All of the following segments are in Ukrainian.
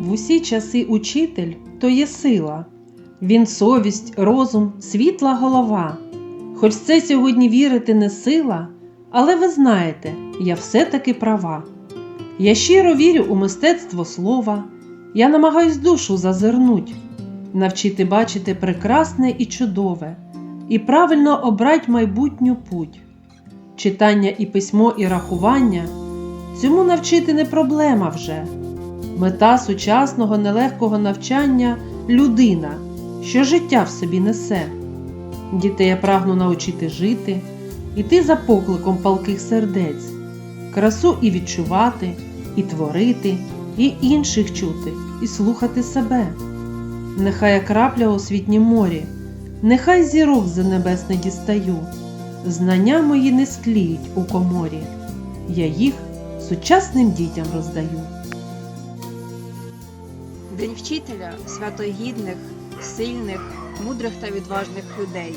В усі часи учитель то є сила. Він совість, розум, світла голова. Хоч це сьогодні вірити не сила, але ви знаєте, я все-таки права. Я щиро вірю у мистецтво слова, я намагаюсь душу зазирнуть, навчити бачити прекрасне і чудове, і правильно обрать майбутню путь. Читання і письмо, і рахування цьому навчити не проблема вже. Мета сучасного нелегкого навчання людина, що життя в собі несе. Дітей я прагну навчити жити, іти за покликом палких сердець, красу і відчувати, і творити, і інших чути, і слухати себе. Нехай я крапля у світнім морі, нехай зірок за небес не дістаю, знання мої не скліють у коморі, я їх сучасним дітям роздаю. День вчителя свято гідних, сильних, мудрих та відважних людей.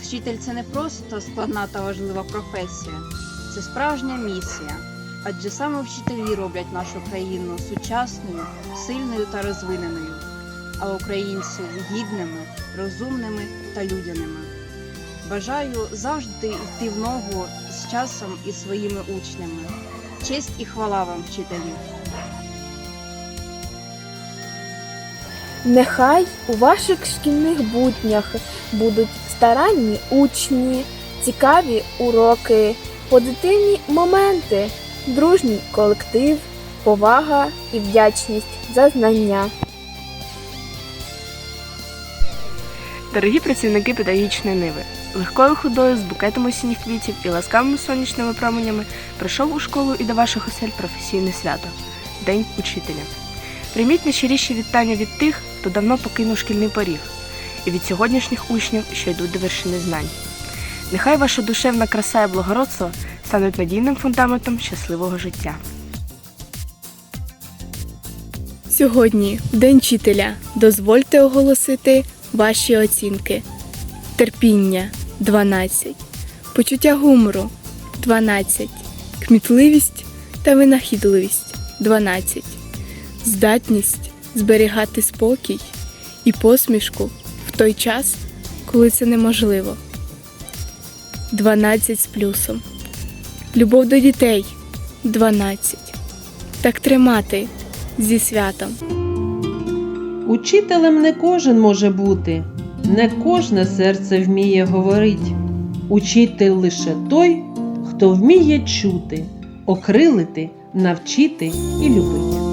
Вчитель це не просто складна та важлива професія, це справжня місія. Адже саме вчителі роблять нашу країну сучасною, сильною та розвиненою, а українців гідними, розумними та людяними. Бажаю завжди йти в ногу з часом і своїми учнями. Честь і хвала вам, вчителі! Нехай у ваших шкільних буднях будуть старанні учні, цікаві уроки, позитивні моменти, дружній колектив, повага і вдячність за знання. Дорогі працівники педагогічної ниви, легкою ходою з букетом осінніх квітів і ласкавими сонячними променями прийшов у школу і до ваших осель професійне свято День учителя. Прийміть найщиріші вітання від тих, хто давно покинув шкільний поріг, і від сьогоднішніх учнів, що йдуть до вершини знань. Нехай ваша душевна краса і благородство стануть надійним фундаментом щасливого життя. Сьогодні, День вчителя, дозвольте оголосити ваші оцінки. Терпіння 12, почуття гумору 12, кмітливість та винахідливість 12, здатність зберігати спокій і посмішку в той час, коли це неможливо. 12 з плюсом. Любов до дітей 12. Так тримати зі святом. Учителем не кожен може бути, не кожне серце вміє говорить. Учитель лише той, хто вміє чути, окрилити, навчити і любити.